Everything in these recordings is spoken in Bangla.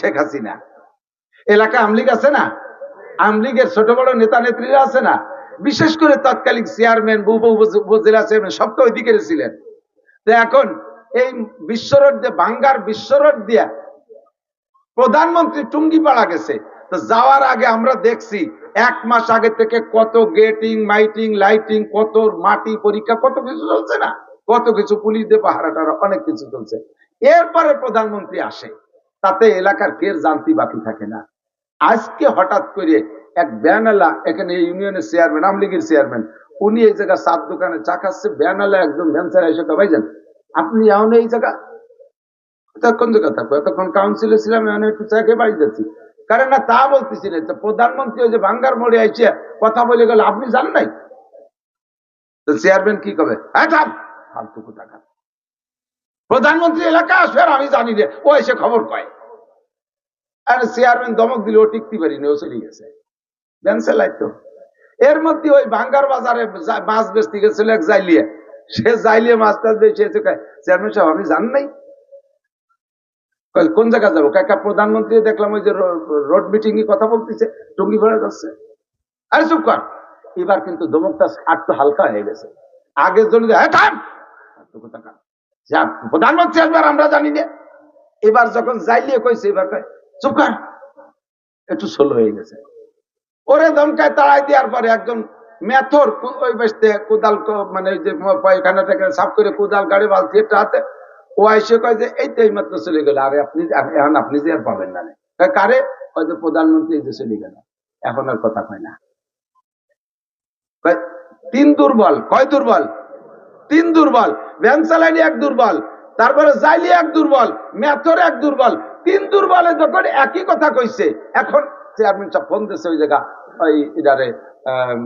শেখ হাসিনা। এলাকায় আমলিগ আছে না? আমলিগের ছোট বড় নেতা নেত্রীরা আছে না? বিশেষ করে তৎকালীন চেয়ারম্যান উপজেলা চেয়ারম্যান সব তো ওইদিকে ছিলেন। তো এখন এই বিশ্বরোড দিয়ে, বাঙ্গার বিশ্বরোড দিয়া প্রধানমন্ত্রী টুঙ্গিপাড়া গেছে। তো যাওয়ার আগে আমরা দেখছি, এক মাস আগে থেকে কত গেটিং, মাইটিং, লাইটিং, কত মাটি পরীক্ষা, কত কিছু চলছে না? কত কিছু পুলিশ দিয়ে পাহারা অনেক কিছু চলছে। এরপরে প্রধানমন্ত্রী আসে। তাতে এলাকার কের জানতি বাকি থাকে না। আজকে হঠাৎ করে এক ব্যানালা, এখানে ইউনিয়নের চেয়ারম্যান আমলিগের চেয়ারম্যান উনি এই জায়গা সাত দোকানে চা খাচ্ছে, ব্যানালা একদম ভ্যানসার এসে ভাইজান, আপনি এমন এই জায়গা তখন জায়গা থাকব? এতক্ষণ কাউন্সিলে ছিলাম, এখন একটু চা খেয়ে বাড়ি যাচ্ছি। কারণ না, তা বলতেছি না প্রধানমন্ত্রী যে বাঙ্গার মোড়ে আইছে, কথা বলে গেল, আপনি জানেন নাই? চেয়ারম্যান কি কবে? হ্যাঁ ফালতু প্রধানমন্ত্রী এলাকা আসবে আমি জানি যে ও এসে খবর কয়। আর চেয়ারম্যান দমক দিলে ও টিকতে পারিনি ও চলে গেছে। ব্যান্সেল তো। এর মধ্যে ওই বাঙ্গার বাজারে মাছ বেচতে গেছিল এক জাইলিয়ে। সে জাইলিয়ে মাছ টাছ এসে চেয়ারম্যান সাহেব আমি জান নাই? কোন জায়গা যাব? কাকা প্রধানমন্ত্রী দেখলাম ওই যে রোড মিটিং এ কথা বলতেছে টুঙ্গি ভরে যাচ্ছে। আরে চুপ কর। এবার কিন্তু দমকটা আটটু হালকা হয়ে গেছে। আগের জন্য "হ্যাঁ, থাম!" প্রধানমন্ত্রী আসবার আমরা জানি না। এবার যখন যাইলিয়ে কইছে এবার কয় চুপ কর। একটু সোলো হয়ে গেছে। ওরে দমকায় তাড়াই দেওয়ার পরে একজন মেথর ওই বেসতে কোদাল মানে যে পায়খানাটাকে সাফ করে কোদাল গাড়ি বালতি একটা হাতে ও এসে কয় যে, এই তো এই মাত্র চলে গেল। আরে আপনি এখন আপনি যে আর পাবেন না কারে? যে, প্রধানমন্ত্রী এই যে চলে গেল। এখন আর কথা কয় না। তিন দুর্বল। কয় দুর্বল? তিন দুর্বল। ভ্যান চালানি এক দুর্বল। তারপরে জাইলি এক দুর্বল। মেথর এক দুর্বল। তিন দুর্বলে যখন একই কথা কইছে এখন চেয়ারম্যান সব ফোন দিচ্ছে ওই জায়গা ওই আম,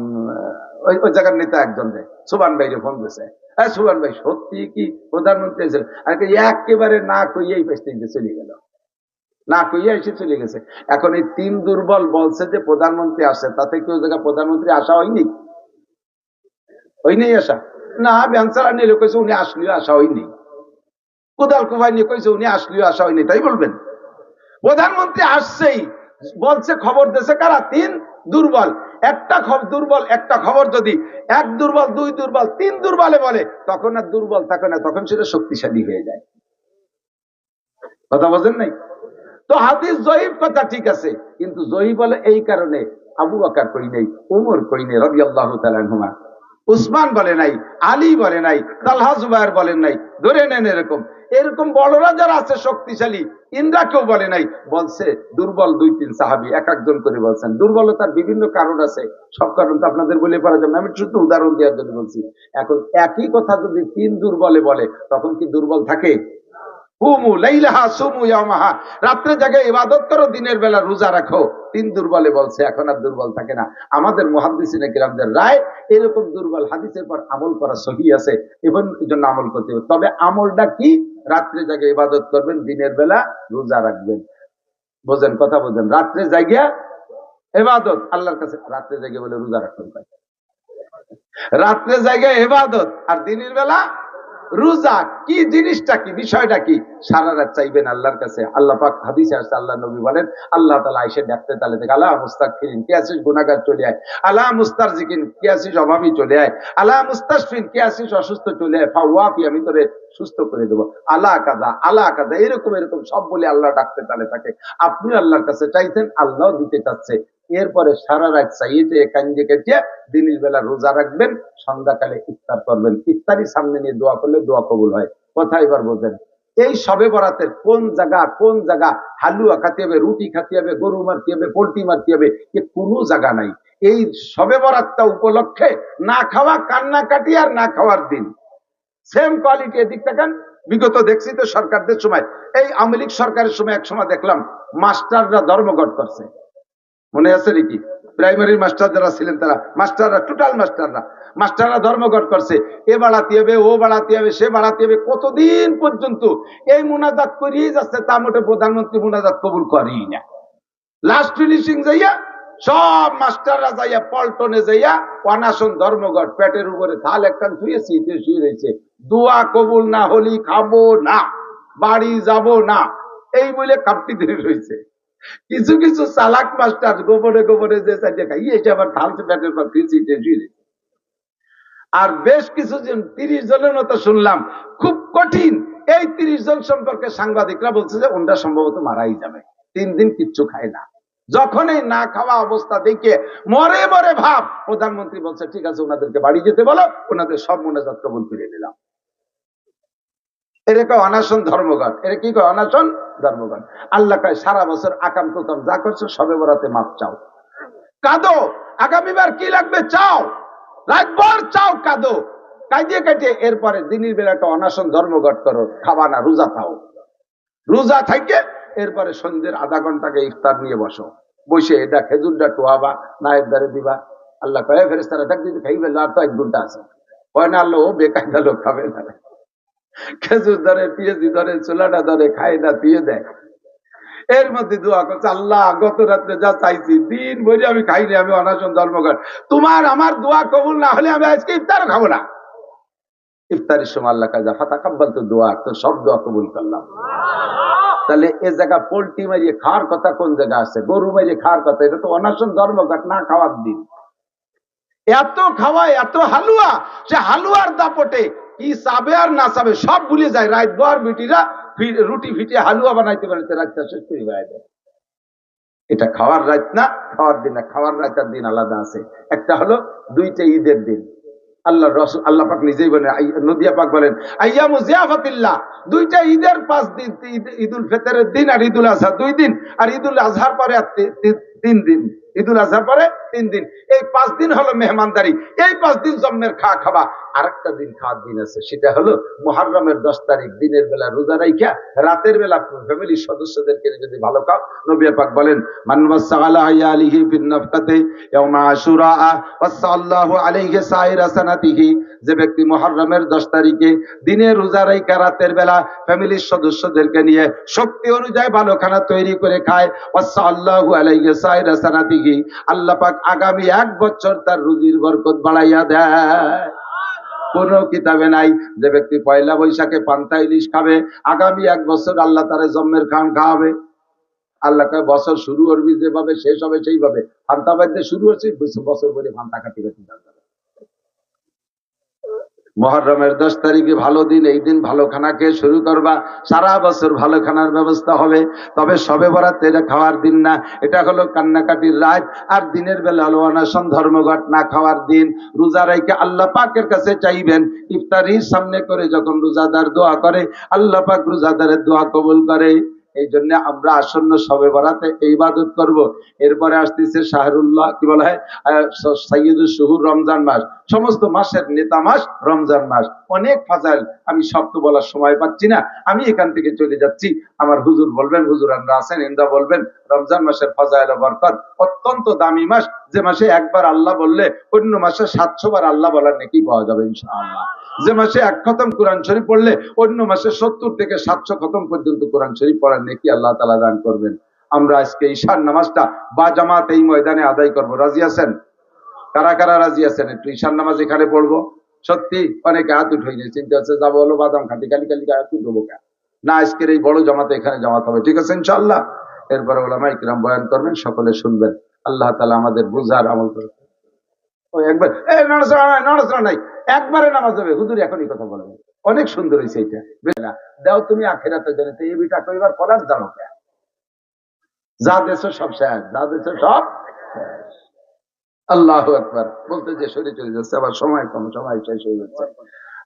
ওই ওই জায়গার নেতা একজন রে সুবান ভাইরে ফোন দিছে। হ্যাঁ সুবান ভাই সত্যি কি প্রধানমন্ত্রী এসে আর একেবারে না কইয়াই পেস্তে চলে গেল। না কইয়া এসে চলে গেছে। এখন এই তিন দুর্বল বলছে যে প্রধানমন্ত্রী আসে তাতে কি ওই জায়গায় প্রধানমন্ত্রী আসা হয়নি? নেই আসা। না ব্যাংসারা নিলে কইছে উনি আসলেও আসা হয়নি। কোদাল কুবাই নিয়ে কইছে, উনি আসলেও আসা হয়নি তাই বলবেন। প্রধানমন্ত্রী আসছেই, বলছে খবর দেশে কারা? তিন দুর্বল। একটা খবর দুর্বল, একটা খবর যদি এক দুর্বল, দুই দুর্বল, তিন দুর্বলে বলে, তখন আর দুর্বল থাকে না, তখন সেটা শক্তিশালী হয়ে যায়। কথা বোঝেন নাই? তো হাদিস জয়ীব কথা ঠিক আছে, কিন্তু জয়ীব বলে এই কারণে, আবু আকার কই নেই, উমর কই নেই রবি আল্লাহ উসমান বলে নাই, আলী বলে নাই, তালহা জুবায়ের বলেন নাই, ধরে নেন এরকম। এরকম বড়রা যারা আছে শক্তিশালী, ইন্দ্রা কেউ বলে নাই, বলছে দুর্বল দুই তিন সাহাবি, এক একজন করে বলছেন। দুর্বলতার বিভিন্ন কারণ আছে। সব কারণ তো আপনাদের বলে পারা যাবে আমি শুধু উদাহরণ দেওয়ার জন্য বলছি। এখন একই কথা যদি তিন দুর্বলে বলে, তখন কি দুর্বল থাকে? রাত্রে জায়গায় ইবাদত করো, দিনের বেলা রোজা রাখো। তিন দুর্বলে বলছে, এখন আর দুর্বল থাকে না। আমাদের মুহাদ্দিসিনে কিরামদের রায়, এরকম দুর্বল হাদিসের পর আমল করা সহি আছে। এবং জন্য আমল করতে হবে। তবে আমলটা কি? রাত্রে জায়গায় ইবাদত করবেন, দিনের বেলা রোজা রাখবেন। বোঝেন, কথা বোঝেন। রাত্রে জায়গা এবাদত আল্লাহর কাছে রাত্রে জায়গায় বলে রোজা রাখবেন রাত্রে জায়গায় এবাদত আর দিনের বেলা রোজা কি জিনিসটা কি, বিষয়টা কি? সারা রাত চাইবেন আল্লাহর কাছে। আল্লাহ পাক হাদিসে আসছে, আল্লাহ নবী বলেন, আল্লাহ তালা আইসে ডাকতে তালে থেকে আল্লাহ মুস্তাক ফিরিন কে আসিস গুনাগার চলে আয়। আল্লাহ মুস্তার জিকিন কে আসিস অভাবী চলে আয়। আল্লাহ মুস্তাসফিন কে আসিস অসুস্থ চলে আয়। ফাওয়াফি আমি তোরে সুস্থ করে দেবো। আল্লাহ কাদা আল্লাহ কাদা এরকম এরকম সব বলে আল্লাহ ডাকতে তালে থাকে আপনি আল্লাহর কাছে চাইছেন আল্লাহ দিতে চাচ্ছে। এরপরে সারা রাত চাইতে কাঞ্জে কেটে দিনের বেলা রোজা রাখবেন, সন্ধ্যাকালে ইফতার করবেন। ইফতারি সামনে নিয়ে দোয়া করলে দোয়া কবুল হয়। কথা এবার বোঝেন। এই সবে বরাতের কোন জায়গা কোন জায়গা? হালুয়া খাতে হবে রুটি খাতে হবে গরু মারতে হবে পোল্ট্রি মারতে হবে এ কোনো জায়গা নাই। এই সবে বরাতটা উপলক্ষে না খাওয়া কান্না কাটি আর না খাওয়ার দিন। সেম কোয়ালিটি এদিক দেখেন বিগত দেখছি তো সরকারদের সময়। এই আওয়ামী লীগ সরকারের সময় এক সময় দেখলাম, মাস্টাররা ধর্মঘট করছে। মনে আছে নাকি? প্রাইমারি মাস্টার যারা ছিলেন তারা মাস্টাররা টোটাল মাস্টাররা মাস্টাররা ধর্মঘট করছে। এ বাড়াতে হবে, ও বাড়াতে হবে, সে বাড়াতে হবে, কতদিন পর্যন্ত? এই মুনাজাত করিয়ে যাচ্ছে, তা মোটে প্রধানমন্ত্রী মুনাজাত কবুল করেই না। লাস্ট ফিনিশিং যাইয়া, সব মাস্টাররা যাইয়া, পল্টনে যাইয়া অনাশন ধর্মঘট, পেটের উপরে থাল একটা শুয়ে শীতে শুয়ে রয়েছে। দোয়া কবুল না হলি খাব না, বাড়ি যাব না, এই বলে কাপটি ধরে রয়েছে। কিছু কিছু চালাক মাস্টার গোপনে গোপনে যে চাইতে খাই এসে আবার ঢালছে ব্যাটের পর ফিরছি শুয়ে আর বেশ কিছুজন তিরিশ জনের মতো শুনলাম, খুব কঠিন, এই তিরিশ জন সম্পর্কে সাংবাদিকরা বলছে যে ওনটা সম্ভবত মারাই যাবে, তিন দিন কিচ্ছু খায় না। যখন এই না খাওয়া অবস্থা দেখে মরে মরে ভাব, প্রধানমন্ত্রী বলছে, ঠিক আছে, ওনাদেরকে বাড়ি যেতে বলো, ওনাদের সব মনে কবুল ফিরে নিলাম। এরকম অনাশন ধর্মঘট। এটা কি কয় অনাশন ধর্মঘট। আল্লাহ কয়, সারা বছর আকাম কুকাম যা করছ সবে বরাতে মাপ চাও। কাঁদো। আগামীবার কি লাগবে চাও? রাতভর চাও কাঁদো। কাঁদিয়ে কাটিয়ে এরপরে দিনের বেলা একটা অনাশন ধর্মঘট করো, খাবা না, রোজা খাও রোজা থাকে এরপরে সন্ধ্যের আধা ঘন্টাকে ইফতার নিয়ে বসো। বসে এটা খেজুরটা টোয়াবা, নায়ের দ্বারে দিবা। আল্লাহ কয়ে ফেরেস তারা দেখ দিদি খাই ফেলল আর তো এক ঘণ্টা আছে। হয় না আল্লাহ, ও বেকায়দা লোক খাবে না। খেজুর ধরে পিএজি ধরে, চুলাটা ধরে খায় না দিয়ে। দেয় এর মধ্যে দোয়া করছে, আল্লাহ, গত রাত্রে যা চাইছি, দিন ভরে আমি খাইনি আমি অনাশন ধর্মঘট। তোমার আমার দোয়া কবুল না হলে আমি আজকে ইফতার খাব না। ইফতারের সময় আল্লাহ কাজা ফাতা কাব্বাল তো দোয়া, তো সব দোয়া কবুল করলাম। তাহলে এ জায়গা পোল্ট্রি মারিয়ে খাওয়ার কথা কোন জায়গা আছে? গরু মারিয়ে খাওয়ার কথা, এটা তো অনাশন ধর্মঘট, না খাওয়ার দিন। এত খাওয়ায়, এত হালুয়া, সে হালুয়ার দাপটে কি চাবে আর না চাবে সব ভুলে যায়। রাত দোয়ার বিটিরা রুটি ফিটে হালুয়া বানাইতে বানাইতে রাতটা শেষ করে বেড়ায় এটা খাওয়ার রাত না, খাওয়ার দিন না। খাওয়ার রাতের দিন আলাদা আছে। একটা হলো দুইটা ঈদের দিন। আল্লাহ রসুল আল্লাহ পাক নিজেই বলেন নদিয়া পাক বলেন, আইয়ামু জিয়াফাতিল্লাহ। দুইটা ঈদের পাঁচ দিন, ঈদ- ঈদুল ফিতরের দিন আর ঈদুল আজহা। দুই দিন। আর ঈদুল আজহার পরে আর তিন দিন। ঈদুল আজহার পরে তিন দিন। এই পাঁচ দিন হলো মেহমানদারি। এই পাঁচ দিন জন্মের খাওয়া খাবা। আরেকটা দিন খাওয়ার দিন আছে। সেটা হলো মুহাররমের দশ তারিখ, দিনের বেলা রোজা রাইখা, রাতের বেলা ফ্যামিলির সদস্যদেরকে যদি ভালো খাও, নবী পাক বলেন আলিহি আশুরা আলাইহি সানাতিহি, যে ব্যক্তি মুহররমের 10 তারিখে দিনে রোজা রাইখা, রাতের বেলা ফ্যামিলির সদস্যদেরকে নিয়ে শক্তি অনুযায়ী ভালো খানা তৈরি করে খায় ওয়াসাল্লাহু আলাইহি সাইরা সানাতিহি আল্লাহ পাক আগামী এক বছর তার রুজির বরকত বাড়াইয়া দেয়। কোন কিতাবে নাই যে ব্যক্তি পয়লা বৈশাখে পান্তা ইলিশ খাবে, আগামী এক বছর আল্লাহ তারে জম্মের খান খাওয়াবে। আল্লাহ কয়, বছর শুরু করবি, যেভাবে শেষ হবে সেইভাবে। ফান্তা বাদ্যে শুরু হচ্ছে বছর বলে ফান্তা কাটি কাটি মহরমের দশ তারিখে ভালো দিন, এই দিন ভালো খানা খেয়ে শুরু করবা। সারা বছর ভালো খানার ব্যবস্থা হবে। তবে সবে বরাত এটা খাওয়ার দিন না। এটা হলো কান্নাকাটির রাত। আর দিনের বেলা হলো অনাসন ধর্মঘট না খাওয়ার দিন। রোজা রাইকে আল্লাহ পাকের কাছে চাইবেন। ইফতারির সামনে করে যখন রোজাদার দোয়া করে, আল্লাহ পাক রোজাদারের দোয়া কবুল করে। এই জন্য আমরা আসন্ন সবে বরাতে ইবাদত করব। এরপরে আসতেছে শাহরুল্লাহ, কি বলা? হয় সাইয়দুল শুহুর রমজান মাস। সমস্ত মাসের নেতা মাস রমজান মাস। অনেক ফাজাইল আমি সব তো বলার সময় পাচ্ছি না। আমি এখান থেকে চলে যাচ্ছি। আমার হুজুর বলবেন, হুজুর আমরা আছেন ইন্দা বলবেন, রমজান মাসের ফাজাইল বরকত অত্যন্ত দামি মাস। যে মাসে একবার আল্লাহ বললে অন্য মাসে সাতশো বার আল্লাহ বলার নাকি পাওয়া যাবে, ইনশাআল্লাহ। যে মাসে এক খতম কোরআন শরীফ পড়লে অন্য মাসে সত্তর থেকে সাতশো খতম পর্যন্ত কোরআন শরীফ পড়ার নাকি আল্লাহ তালা দান করবেন। আমরা আজকে ঈশান নামাজটা বা জামাত এই ময়দানে আদায় করব। রাজি আছেন? কারা কারা রাজি আছেন? একটু ঈশান নামাজ এখানে পড়ব। সত্যি অনেকে হাত উঠে নিয়ে চিন্তা হচ্ছে যাব হলো বাদাম খাটি কালি কালি হাত উঠবো কে না, আজকের এই বড় জামাতে এখানে জামাত হবে। ঠিক আছে ইনশাল্লাহ এরপরে ওলামা ইকরাম বয়ান করবেন, সকলে শুনবেন। আল্লাহ তালা আমাদের বুঝার আমল করে ওই একবার নামাজ হবে। হুজুর এখনই কথা বলবে অনেক সুন্দর হয়েছে এটা। বেলা, দাও তুমি আখেরাতে জানে তো এই বিটা কইবার কলার জানো কে? যা দেশ সব শেষ, যা দেশ সব। আল্লাহ একবার বলতে যে সরে চলে যাচ্ছে, আবার সময় কম, সময় শেষ হয়ে যাচ্ছে।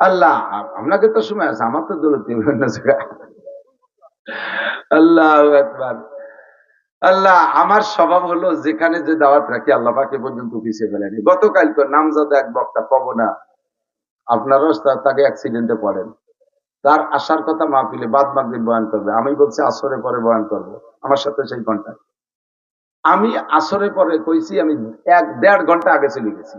আল্লাহ, আপনাকে তো সময় আছে, আমার তো জায়গায় আল্লাহ একবার আল্লাহ, আমার স্বভাব হলো যেখানে যে দাওয়াত রাখি, আল্লাহ পাকে পর্যন্ত পিছিয়ে ফেলেনি। গতকাল তো নামজাদা এক বক্তা পাবো না আপনারও তাকে অ্যাক্সিডেন্টে পড়েন। তার আসার কথা মাহফিলে বাদ মাগরিব বয়ান করবে। আমি বলছি, আসরে পরে বয়ান করব। আমার সাথে সেই কন্ট্যাক্ট আমি আসরে পরে কইছি, আমি এক দেড় ঘণ্টা আগে চলে গেছি।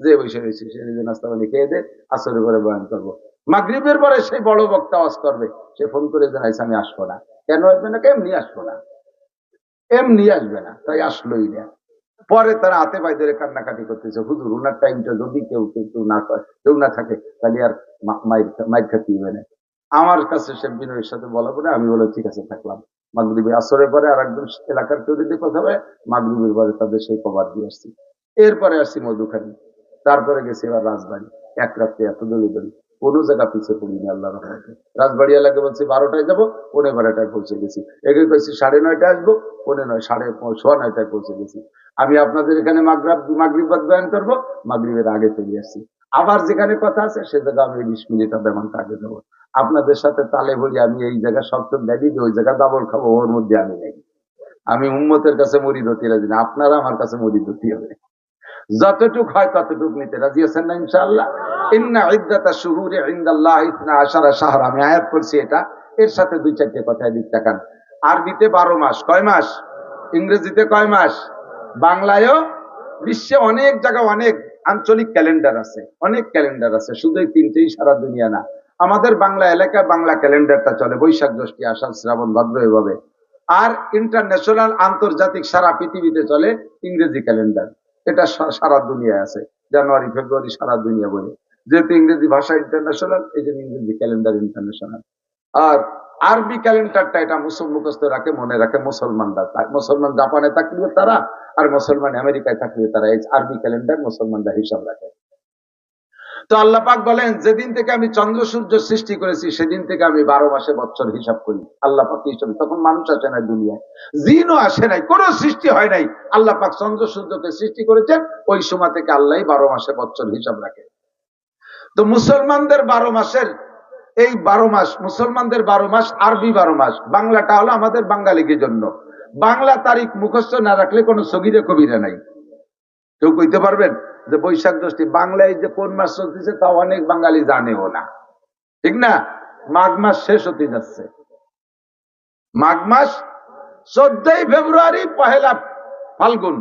যে বসে রয়েছি সে নিজে নাস্তা পানি খেয়ে দে, আসরে পরে বয়ান করব। মাগরিবের পরে সেই বড় বক্তা ওয়াজ করবে। সে ফোন করে জানাইছে, আমি আসব না। কেন? আসবে না কেমনি আসব না? এমনি আসবে না, তাই আসলোই না। পরে তারা হাতে পায়ে ধরে কান্নাকাটি করতেছে, হুজুর, উনার টাইমটা যদি কেউ কেউ না কেউ না থাকে, তাহলে আর মা- মাইর মাইর খাতি হবে না। আমার কাছে সে বিনয়ের সাথে বলা পরে আমি বলে ঠিক আছে, থাকলাম। মাগরীবে আসরের পরে আর একজন এলাকার কেউ যদি কথা হয় মাগরীবের পরে তাদের সেই কভার দিয়ে আসছি। এরপরে আসছি মধুখানি, তারপরে গেছি এবার রাজবাড়ি। এক রাত্রে এত দড়ি দড়ি কোনো জায়গা পিছিয়ে পড়িনি আল্লাহ রহমতে। রাজবাড়ি এলাকায় বলছি, বারোটায় যাব, পৌনে বারোটায় পৌঁছে গেছি। একে কইছি, সাড়ে নয়টায় আসব, পৌনে নয়, সাড়ে সোয়া নয়টায় পৌঁছে গেছি। আমি আপনাদের এখানে মাগরাব মাগরিবাদ বয়ান করব, মাগরিবের আগে চলে আসছি। আবার যেখানে কথা আছে, সে জায়গা আমি বিশ মিনিট আধা ঘণ্টা আগে যাব। আপনাদের সাথে তালে বলি, আমি এই জায়গা সপ্তম দেখি যে ওই জায়গা ডাবল খাব, ওর মধ্যে আমি নেই। আমি উম্মতের কাছে মরিদ হতে রাজি না, আপনারা আমার কাছে মরিদ হতে হবে। যতটুক হয় ততটুক নিতে রাজি আছেন না ইনশাআল্লাহ? ইন্না ইদ্দাতা শুহুরে ইনদাল্লাহ ইতনা আশারা শাহর। আমি আয়াত করছি এটা। এর সাথে দুই চারটে কথা দিক তাকান আরবিতে বারো মাস। কয় মাস? ইংরেজিতে কয় মাস? বাংলায়ও বিশ্বে অনেক জায়গায় অনেক আঞ্চলিক ক্যালেন্ডার আছে। অনেক ক্যালেন্ডার আছে। শুধু এই তিনটেই সারা দুনিয়া না। আমাদের বাংলা এলাকায় বাংলা ক্যালেন্ডারটা চলে। বৈশাখ জ্যৈষ্ঠী, আষাঢ়, শ্রাবণ, ভাদ্র এভাবে। আর ইন্টারন্যাশনাল আন্তর্জাতিক সারা পৃথিবীতে চলে ইংরেজি ক্যালেন্ডার। এটা সারা দুনিয়া আছে। জানুয়ারি, ফেব্রুয়ারি, সারা দুনিয়া বলে। যেহেতু ইংরেজি ভাষা ইন্টারন্যাশনাল এই জন্য ইংরেজি ক্যালেন্ডার ইন্টারন্যাশনাল আর আরবি ক্যালেন্ডারটা এটা মুসল মুখস্থ রাখে, মনে রাখে মুসলমানরা মুসলমান জাপানে থাকলেও তারা, আর মুসলমান আমেরিকায় থাকলেও তারা এই আরবি ক্যালেন্ডার মুসলমানরা হিসাব রাখে। তো আল্লাহ পাক বলেন, যেদিন থেকে আমি চন্দ্র সূর্য সৃষ্টি করেছি, সেদিন থেকে আমি বারো মাসে বছর হিসাব করি। আল্লাহ পাক হিসাবে তখন মানুষ আসে নাই দুনিয়ায়। জিনও আসে নাই, কোন সৃষ্টি হয় নাই। আল্লাহ পাক চন্দ্র সূর্যকে সৃষ্টি করেছেন, ওই সময় থেকে আল্লাহ বারো মাসে বছর হিসাব রাখে। তো মুসলমানদের বারো মাসের এই বারো মাস, মুসলমানদের বারো মাস, আরবি বারো মাস, বাংলাটা হলো আমাদের বাঙালিদের জন্য। বাংলা তারিখ মুখস্থ না রাখলে কোনো সগিরে কবিরা নাই। কেউ কইতে পারবেন? যে বৈশাখ জ্যৈষ্ঠী বাংলায় যে কোন মাস চলতেছে তা অনেক বাঙালি জানেও না। ঠিক না? মাঘ মাস শেষ হতে যাচ্ছে। মাঘ মাস চোদ্দই ফেব্রুয়ারি পহেলা ফাল্গুন।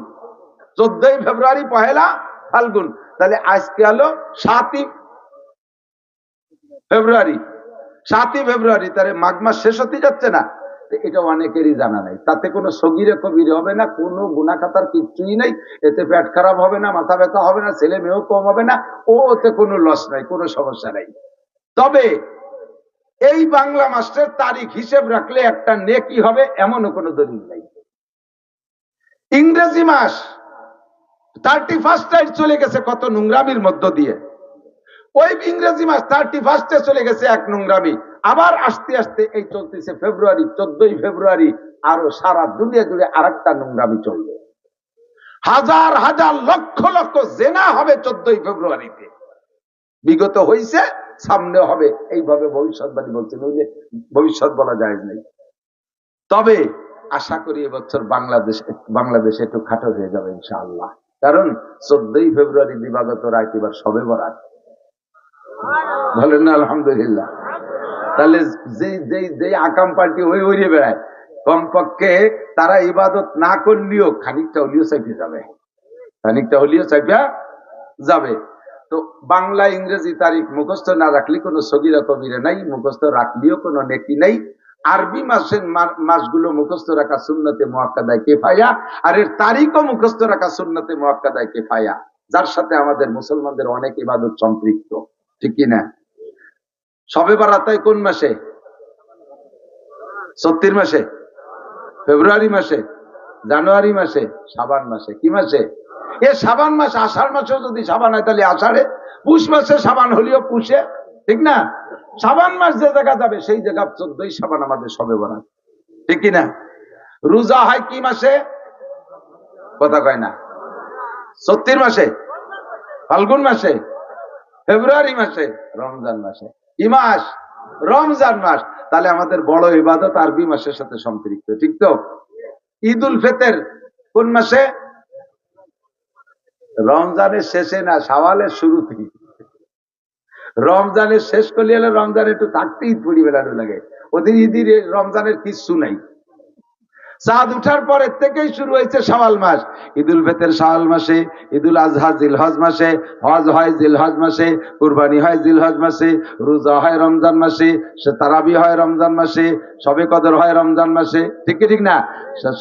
চোদ্দই ফেব্রুয়ারি পহেলা ফাল্গুন। তাহলে আজকে হলো সাতই ফেব্রুয়ারি। সাতই ফেব্রুয়ারি, তাহলে মাঘ মাস শেষ হতে যাচ্ছে না? এটা অনেকেরই জানা নাই। তাতে কোনো সগিরে কবিরে হবে না, কোনো গুণাখাতার কিচ্ছুই নেই। এতে পেট খারাপ হবে না, মাথা ব্যথা হবে না, ছেলে মেয়েও কম হবে না, ও ওতে কোনো লস নাই, কোনো সমস্যা নাই। তবে এই বাংলা মাসের তারিখ হিসেব রাখলে একটা নেকি হবে, এমনও কোনো দলিল নাই। ইংরেজি মাস থার্টি ফার্স্ট চলে গেছে কত নোংরামির মধ্য দিয়ে। ওই ইংরেজি মাস থার্টি ফার্স্টে চলে গেছে এক নোংরামি। আবার আস্তে আস্তে এই চলতেছে ফেব্রুয়ারি, চোদ্দই ফেব্রুয়ারি, আরও সারা দুনিয়া জুড়ে আর একটা নোংরামি চলবে। হাজার হাজার লক্ষ লক্ষ জেনা হবে চোদ্দই ফেব্রুয়ারিতে। বিগত হইছে, সামনে হবে। এইভাবে ভবিষ্যৎবাণী বলছেন, ওই যে ভবিষ্যৎ বলা যায় নাই। তবে আশা করি এবছর বাংলাদেশ, বাংলাদেশে একটু খাটো হয়ে যাবে ইনশাআল্লাহ। কারণ চোদ্দই ফেব্রুয়ারি দিবাগত রাত এবার সবে বরাত। বলেন না, আলহামদুলিল্লাহ। তাহলে যে যে যে আকাম পার্টি হয়ে উড়িয়ে বেড়ায়, কমপক্ষে তারা ইবাদত না করলেও খানিকটা হলিও চাইপে যাবে। খানিকটা হলিও চাইপা যাবে। তো বাংলা ইংরেজি তারিখ মুখস্থ না রাখলে কোনো সগিরা কবিরা নাই, মুখস্থ রাখলেও কোনো নেকি নাই। আরবি মাসের মাসগুলো মুখস্থ রাখা সুন্নতে মোয়াক্কাদায় কেফায়া, আর এর তারিখও মুখস্থ রাখা সুন্নতে মোয়াক্কাদায় কেফায়া। যার সাথে আমাদের মুসলমানদের অনেক ইবাদত সম্পৃক্ত, ঠিক কি না? সবে বারাতায় কোন মাসে? সত্তর মাসে? ফেব্রুয়ারি মাসে? জানুয়ারি মাসে? সাবান মাসে। কি মাসে? এ সাবান মাস, আষাঢ় মাসেও যদি সাবান হয় তাহলে আষাঢ়ে। পুষ মাসে সাবান হলেও পুষে। ঠিক না? সাবান মাস যে জায়গা যাবে, সেই জায়গা চোদ্দই সাবান আমাদের সবে বরাত। ঠিক কি না রোজা হয় কি মাসে? কথা কয় না। সত্তর মাসে? ফাল্গুন মাসে? ফেব্রুয়ারি মাসে? রমজান মাসে? কি মাস, রমজান মাস, তাহলে আমাদের বড় ইবাদত আরবি মাসের সাথে সম্পৃক্ত, ঠিক তো? ঈদ উল ফেতের কোন মাসে? রমজানের শেষে না সাওয়ালের শুরুতেই। রমজানের শেষ করলে রমজান একটু থাকতে ঈদ পড়ি বেলানো লাগে। ওদের ঈদির রমজানের কিচ্ছু নাই। চাঁদ উঠার পরের থেকেই শুরু হয়েছে শাওয়াল মাস। ঈদুল ফেতের শাওয়াল মাসে, ঈদুল আজহা জিলহজ মাসে, হজ হয় জিলহজ মাসে, কুরবানি হয় জিলহজ মাসে, রোজা হয় রমজান মাসে তারাবি হয় রমজান মাসে, সবে কদর হয় রমজান মাসে। ঠিক ঠিক না?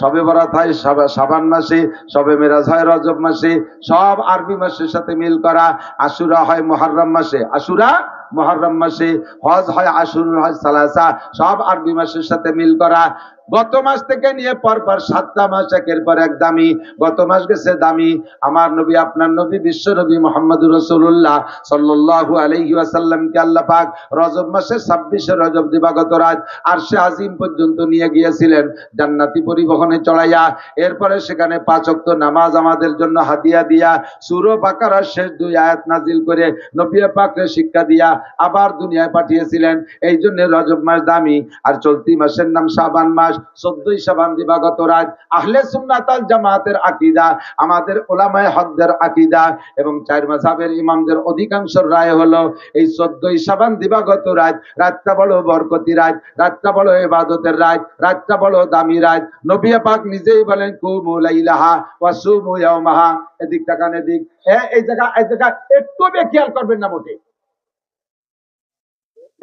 সবে বরাত হয় সাবা- সাবান মাসে, সবে মেরাজ হয় রজব মাসে, সব আরবি মাসের সাথে মিল করা আশুরা হয় মোহাররম মাসে। আশুরা মহরম মাসে, হজ হয় আশুর হজ সালাসা, সব আরবি মাসের সাথে মিল করা গত মাস থেকে নিয়ে পর পর সাতটা মাস একের পর এক দামি। গত মাস গেছে দামি। আমার নবী, আপনার নবী, বিশ্ব নবী মোহাম্মদ রসুল্লাহ সাল্লাল্লাহু আলাইহি ওয়াসাল্লামকে আল্লাহ পাক রজব মাসের ছাব্বিশে রজব দিবাগত রাত আর সে আজিম পর্যন্ত নিয়ে গিয়েছিলেন জান্নাতি পরিবহনে চড়াইয়া। এরপরে সেখানে পাঁচ ওয়াক্ত নামাজ আমাদের জন্য হাদিয়া দিয়া, সুর বাকারার শেষ দুই আয়াত নাজিল করে নবী পাকরে শিক্ষা দিয়া আবার দুনিয়ায় পাঠিয়েছিলেন। এই জন্য রজব মাস দামি। আর চলতি মাসের নাম সাবান মাস। চোদ্দই শাবান দিবাগত রাত। আহলে সুন্নাতাল জামাতের আকিদা, আমাদের ওলামায়ে হকদের আকিদা এবং চার মাযহাবের ইমামদের অধিকাংশ রায় হলো এই চোদ্দই শাবান দিবাগত রাত, রাতটা বড় বরকতি রাত, রাতটা বড় ইবাদতের রাত, রাতটা বড় দামি রাত। নবী পাক নিজেই বলেন, কুমু লাইলাহা ওয়া সুমু ইয়াওমাহা। এদিক তাকান, এদিক। হ্যাঁ এই জায়গা এই জায়গা, একটু বে খেয়াল করবেন না মোটে।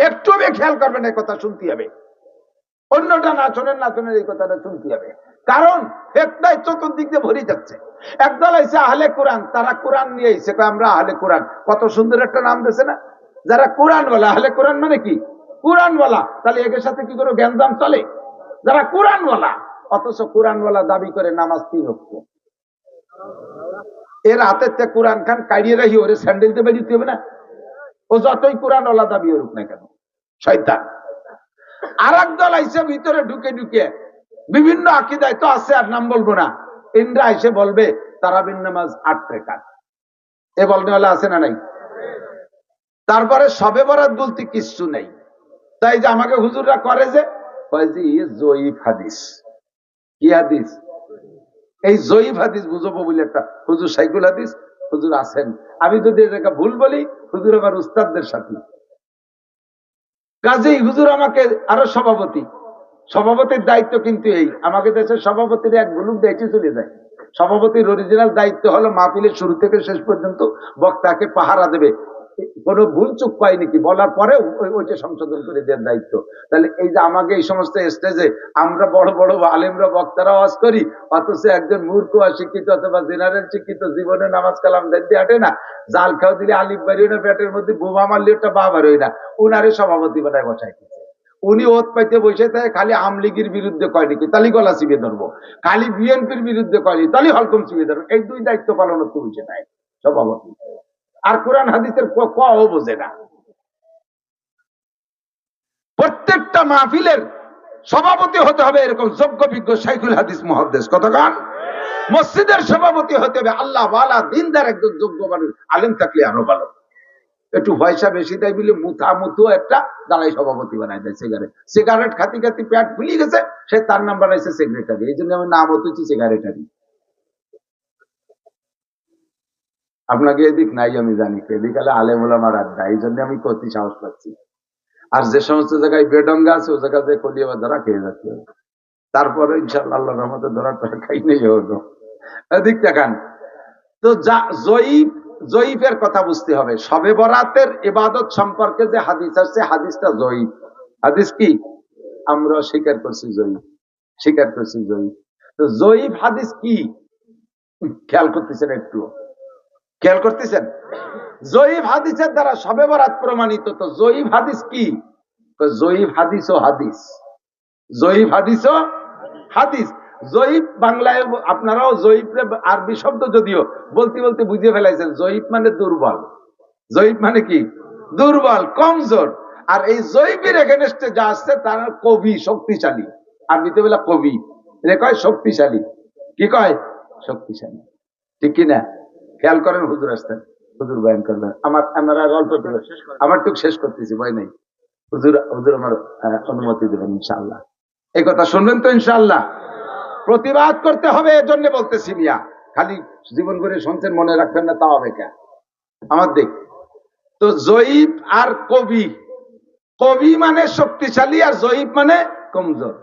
একটু বে খেয়াল করবেন, এই কথা শুনতে হবে। অন্যটা না শোনেন না শোনেন, এই কথাটা শুনতে হবে। কারণ একটাই চতুর্দিক দিয়ে ভরে যাচ্ছে। একদল আইসে আহলে কোরআন, তারা কোরআন নিয়ে কয়, আমরা আহলে কোরআন। কত সুন্দর একটা নাম দিয়েছে না? যারা কোরআন বলা, আহলে কোরআন মানে কি? কোরআন বলা। তাহলে এদের সাথে কি করে জ্ঞানদাম চলে? যারা কোরআন বলা, অথচ কোরআন বলা দাবি করে নামাজ তিন রক্ত এর হাতের থেকে কোরআন খান কাড়িয়ে রাখি, ওরে স্যান্ডেল দিয়ে বেরিয়ে হবে না? ও যতই কোরআন ওলা দাবি করুক না কেন? শয়তান। আর এক দল আইসে ভিতরে ঢুকে ঢুকে। বিভিন্ন আকিদায় তো আছে, আর নাম বলব না। ইন্দ্রা এসে বলবে, তারাবিন নামাজ আট রেখাত। এ বলনে আছে না নাই? তারপরে সবে বরাত বলতে কিচ্ছু নেই। তাই যে আমাকে হুজুররা করে যে হুজুর সাইকুল হাদিস, হুজুর আছেন। আমি যদি ভুল বলি, হুজুর আমার উস্তাদদের সাথে। কাজেই হুজুর আমাকে আরও সভাপতি। সভাপতির দায়িত্ব কিন্তু এই। আমাকে দেশের সভাপতির এক গুলুক দায়িত্ব চলে যায়। সভাপতির অরিজিনাল দায়িত্ব হলো মাহফিলের শুরু থেকে শেষ পর্যন্ত বক্তাকে পাহারা দেবে। কোনো ভুল চুপ পাই নাকি বলার পরে ওইটা সংশোধন করে দেওয়ার দায়িত্ব। তাহলে এই যে আমাকে এই সমস্ত স্টেজে আমরা বড় বড় আলেমরা, বক্তারা ওয়াজ করি, অথচ একজন মূর্খ শিক্ষিত অথবা জেনারেল শিক্ষিত জীবনে নামাজ কালাম দেখতে হাঁটে না। জাল খাও দিলে আলিফ বাড়িও না, পেটের মধ্যে বোমা মারলে ওটা বা বাড়ি না। উনারে সভাপতি বানায় বসাই উনি ওত পাইতে বসে থাকে, খালি আমলিগির বিরুদ্ধে কয় নাকি? তালি গলা চিবে ধরবো। খালি বিএনপির বিরুদ্ধে কয়নি তালি হলকম চিবে ধরবো। এই দুই দায়িত্ব পালন করতে বসে নাই। সভাপতি। আর কোরআন হাদিসের ক ক বোঝে না। প্রত্যেকটা মাহফিলের সভাপতি হতে হবে এরকম যোগ্য, বিজ্ঞ সাইকুল হাদিস মহাদ্দেশ। কতক্ষণ মসজিদের সভাপতি হতে হবে আল্লাহ ওয়ালা, দিনদার একজন যোগ্য মানুষ। আলেম থাকলে আরও ভালো। একটু পয়সা বেশি দেয় বলে মুথা মুথু একটা দাঁড়াই সভাপতি বানাই দেয় সিগারেট সিগারেট খাতি খাতি প্যাট ফুলি গেছে, সে তার নাম বানাইছে সেক্রেটারি এই জন্য আমার নাম হতেছি সিগারেটারি আপনাকে এদিক নাই, আমি জানি। এদিক আলে আলেমুলামার আড্ডা এই জন্য আমি করতে সাহস পাচ্ছি। আর যে সমস্ত জায়গায় বেডঙ্গা আছে ও জায়গাতে কলিয়ে বা ধরা খেয়ে যাচ্ছে। তারপরে ইনশাল্লাহ আল্লাহ রহমতে ধরা টরা খাই নেই হতো এদিক দেখান। তো যা, জয়ীফ, জয়ীফের কথা বুঝতে হবে। সবে বরাতের ইবাদত সম্পর্কে যে হাদিস আছে, হাদিসটা জয়ীফ। হাদিস কি? আমরা স্বীকার করছি জয়ীফ। স্বীকার করছি জয়ীফ। তো জয়ীফ হাদিস কি? খেয়াল করতেছেন একটু খেয়াল করতেছেন? জয়ীব হাদিসের দ্বারা সবে বরাত প্রমাণিত, তো জয়ীব হাদিস কি? জয়ীব হাদিস ও হাদিস। জয়ীব হাদিস ও হাদিস। জয়ীব বাংলায় আপনারাও জয়ীব আরবি শব্দ যদিও বলতে বলতে বুঝে ফেলাইছেন জয়ীব মানে দুর্বল। জয়ীব মানে কি? দুর্বল, কমজোর। আর এই জয়ীবের এগেনস্টে যা আসছে, তার কবি, শক্তিশালী। আরবিতে বলে কবি। রে কয় শক্তিশালী। কি কয়? শক্তিশালী। ঠিক কিনা? খেয়াল করেন হুজুর আসতেন। হুজুর বয়ান করবেন আমার আমার অল্প আমার টুক শেষ করতেছি ভয় নেই। হুজুর হুজুর আমার অনুমতি দেবেন ইনশাআল্লাহ। এই কথা শুনবেন তো ইনশাআল্লাহ? প্রতিবাদ করতে হবে এজন্য বলতেছি মিয়া। খালি জীবন করে শুনছেন মনে রাখবেন না তা হবে কেন আমার দেখ তো জয়ীব আর কবি। কবি মানে শক্তিশালী আর জয়ীব মানে কমজোর।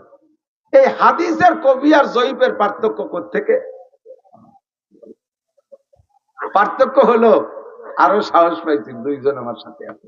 এই হাদিসের কবি আর জয়ীবের পার্থক্য থেকে পার্থক্য হলো আরও সাহস পাইছি দুইজন আমার সাথে আছে